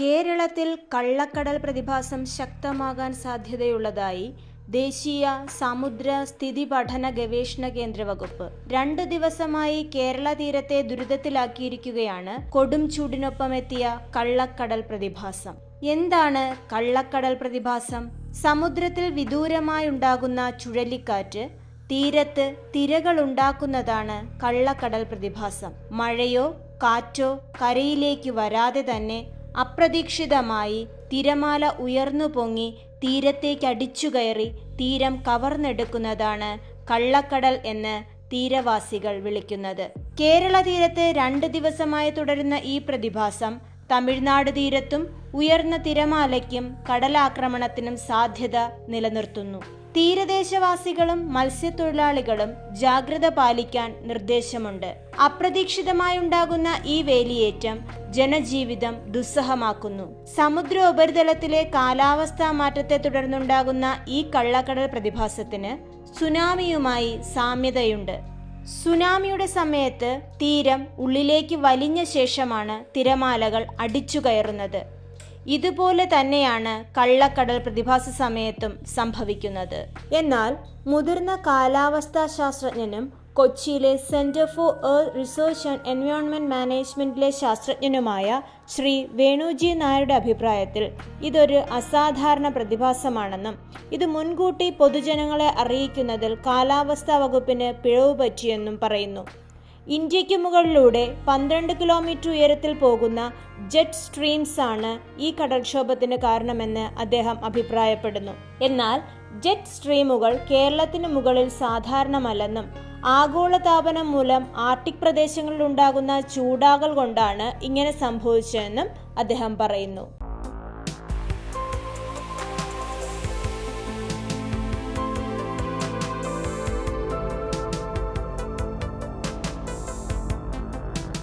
കേരളത്തിൽ കള്ളക്കടൽ പ്രതിഭാസം ശക്തമാകാൻ സാധ്യതയുള്ളതായി ദേശീയ സമുദ്ര സ്ഥിതി പഠന ഗവേഷണ കേന്ദ്ര വകുപ്പ്. രണ്ട് ദിവസമായി കേരള തീരത്തെ ദുരിതത്തിലാക്കിയിരിക്കുകയാണ് കൊടും ചൂടിനൊപ്പം എത്തിയ കള്ളക്കടൽ പ്രതിഭാസം. എന്താണ് കള്ളക്കടൽ പ്രതിഭാസം? സമുദ്രത്തിൽ വിദൂരമായി ഉണ്ടാകുന്ന ചുഴലിക്കാറ്റ് തീരത്ത് തിരകൾ ഉണ്ടാക്കുന്നതാണ് കള്ളക്കടൽ പ്രതിഭാസം. മഴയോ കാറ്റോ കരയിലേക്ക് വരാതെ തന്നെ അപ്രതീക്ഷിതമായി തിരമാല ഉയർന്നു പൊങ്ങി തീരത്തേക്ക് അടിച്ചുകയറി തീരം കവർന്നെടുക്കുന്നതാണ് കള്ളക്കടൽ എന്ന് തീരവാസികൾ വിളിക്കുന്നത്. കേരള തീരത്ത് രണ്ട് ദിവസമായി തുടരുന്ന ഈ പ്രതിഭാസം തമിഴ്നാട് തീരത്തും ഉയർന്ന തിരമാലയ്ക്കും കടലാക്രമണത്തിനും സാധ്യത നിലനിർത്തുന്നു. തീരദേശവാസികളും മത്സ്യത്തൊഴിലാളികളും ജാഗ്രത പാലിക്കാൻ നിർദ്ദേശമുണ്ട്. അപ്രതീക്ഷിതമായി ഉണ്ടാകുന്ന ഈ വേലിയേറ്റം ജനജീവിതം ദുസ്സഹമാക്കുന്നു. സമുദ്ര ഉപരിതലത്തിലെ കാലാവസ്ഥാ മാറ്റത്തെ തുടർന്നുണ്ടാകുന്ന ഈ കള്ളക്കടൽ പ്രതിഭാസത്തിന് സുനാമിയുമായി സാമ്യതയുണ്ട്. സുനാമിയുടെ സമയത്ത് തീരം ഉള്ളിലേക്ക് വലിഞ്ഞ ശേഷമാണ് തിരമാലകൾ അടിച്ചു കയറുന്നത്. ഇതുപോലെ തന്നെയാണ് കള്ളക്കടൽ പ്രതിഭാസ സമയത്തും സംഭവിക്കുന്നത്. എന്നാൽ മുതിർന്ന കാലാവസ്ഥാ ശാസ്ത്രജ്ഞനും കൊച്ചിയിലെ Centre for Earth Research and Environment മാനേജ്മെന്റിലെ ശാസ്ത്രജ്ഞനുമായ ശ്രീ വേണുജി നായരുടെ അഭിപ്രായത്തിൽ ഇതൊരു അസാധാരണ പ്രതിഭാസമാണെന്നും ഇത് മുൻകൂട്ടി പൊതുജനങ്ങളെ അറിയിക്കുന്നതിൽ കാലാവസ്ഥാ വകുപ്പിന് പിഴവ് പറ്റിയെന്നും പറയുന്നു. ഇന്ത്യയ്ക്ക് മുകളിലൂടെ പന്ത്രണ്ട് കിലോമീറ്റർ ഉയരത്തിൽ പോകുന്ന ജെറ്റ് സ്ട്രീംസ് ആണ് ഈ കടൽക്ഷോഭത്തിന് കാരണമെന്ന് അദ്ദേഹം അഭിപ്രായപ്പെടുന്നു. എന്നാൽ ജെറ്റ് സ്ട്രീമുകൾ കേരളത്തിന് മുകളിൽ സാധാരണമല്ലെന്നും ആഗോളതാപനം മൂലം ആർട്ടിക് പ്രദേശങ്ങളിൽ ഉണ്ടാകുന്ന ചൂടാകൽ കൊണ്ടാണ് ഇങ്ങനെ സംഭവിച്ചതെന്നും അദ്ദേഹം പറയുന്നു.